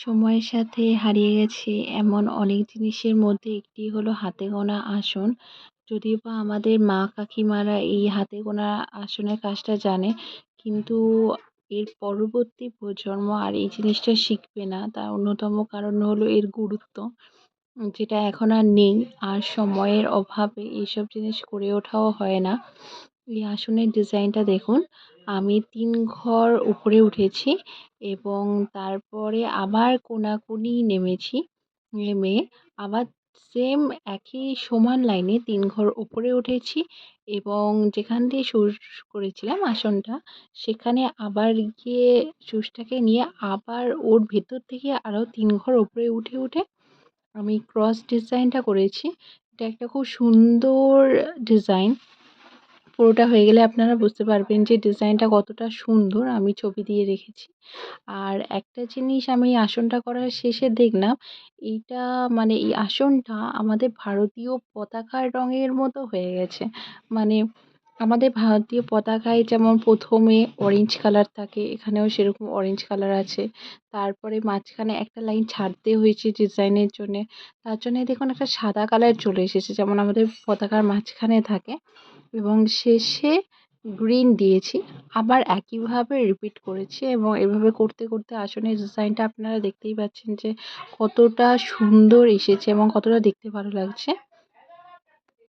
সময়ের সাথে হারিয়ে গেছে। এমন অনেক জিনিসের মধ্যে একটি হলো হাতে গোনা আসন। যদিও বা আমাদের মা কাকিমারা এই হাতে গোনা আসনের কাজটা জানে, কিন্তু এর পরবর্তী প্রজন্ম আর এই জিনিসটা শিখবে না। তার অন্যতম কারণ হলো এর গুরুত্ব, যেটা এখন আর নেই। আর সময়ের অভাবে এইসব জিনিস করে ওঠাও হয় না। এই আসনের ডিজাইনটা দেখুন। আমি তিন ঘর উপরে উঠেছি এবং তারপরে আবার কোনাকুনি নেমেছি। নেমে আবার সেম একই সমান লাইনে তিন ঘর উপরে উঠেছি এবং যেখান দিয়ে শুরু করেছিলাম আসনটা, সেখানে আবার গিয়ে সুচটাকে নিয়ে আবার ওর ভেতর থেকে আরও তিন ঘর উপরে উঠে উঠে আমি ক্রস ডিজাইনটা করেছি। এটা একটা খুব সুন্দর ডিজাইন পুরোটা হয়ে গেলে আপনারা বুঝতে পারবেন যে ডিজাইনটা কতটা সুন্দর আমি ছবি দিয়ে রেখেছি। আর একটা জিনিস আমি আসনটা করার শেষে দেখলাম, এইটা মানে এই আসনটা আমাদের ভারতীয় পতাকার রঙের মতো হয়ে গেছে। মানে আমাদের ভারতীয় পতাকায় যেমন প্রথমে অরেঞ্জ কালার থাকে, এখানেও সেরকম অরেঞ্জ কালার আছে। তারপরে মাঝখানে একটা লাইন ছাড়তে হয়েছে ডিজাইনের জন্যে। তার জন্যে দেখুন একটা সাদা কালার চলে এসেছে, যেমন আমাদের পতাকার মাঝখানে থাকে। এবং শেষে গ্রিন দিয়েছি। আবার একইভাবে রিপিট করেছি এবং এভাবে করতে করতে আসনের ডিজাইনটা আপনারা দেখতেই পাচ্ছেন যে কতটা সুন্দর এসেছে এবং কতটা দেখতে ভালো লাগছে।